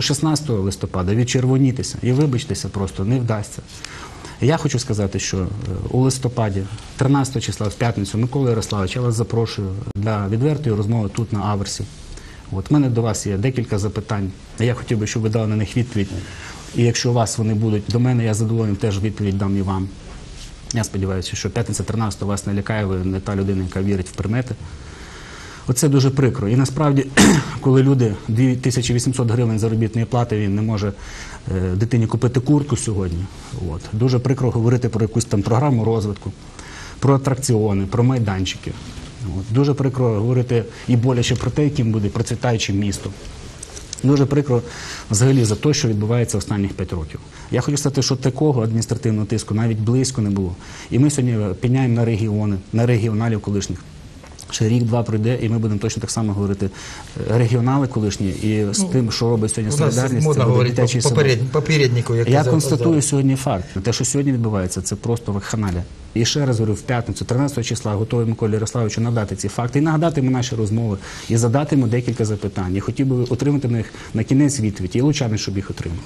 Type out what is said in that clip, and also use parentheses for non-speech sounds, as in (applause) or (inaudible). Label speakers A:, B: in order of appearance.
A: 16 листопада відчервонітися і вибачтеся просто не вдасться. Я хочу сказати, що е, у листопаді, 13 числа, в п'ятницю, Микола Ярославович, я вас запрошую для відвертої розмови тут на Аверсі. От в мене до вас є декілька запитань. Я хотів би, щоб ви дали на них відповідь. І якщо у вас вони будуть до мене, я з задоволенням теж відповідь дам і вам. Я сподіваюся, що п'ятниця 13 вас не лякає, ви не та людина, яка вірить в примети. Оце дуже прикро. І насправді, (clears throat) коли люди 2800 гривень заробітної плати, він не може е, дитині купити куртку сьогодні. От. Дуже прикро говорити про якусь там програму розвитку, про атракціони, про майданчики. От. Дуже прикро говорити і боляче про те, яким буде процвітаючим місто. Дуже прикро взагалі за те, що відбувається останніх 5 років. Я хочу сказати, що такого адміністративного тиску навіть близько не було. І ми сьогодні піняємо на регіони, на регіоналів колишніх. Ще рік-два пройде, і ми будемо точно так само говорити регіонали колишні і з тим, що робить сьогодні солідарність. це буде
B: говорити
A: дитячий
B: по
A: садок.
B: поперед- попереднику, як
A: Я констатую сьогодні факт. Те, що сьогодні відбувається, це просто вакханалія. І ще раз говорю, в п'ятницю, 13 числа, готовий Миколі Ярославовичу надати ці факти і нагадати йому наші розмови, і задати йому декілька запитань. Я хотів би отримати на них на кінець відповідь, і лучани, щоб їх отримав.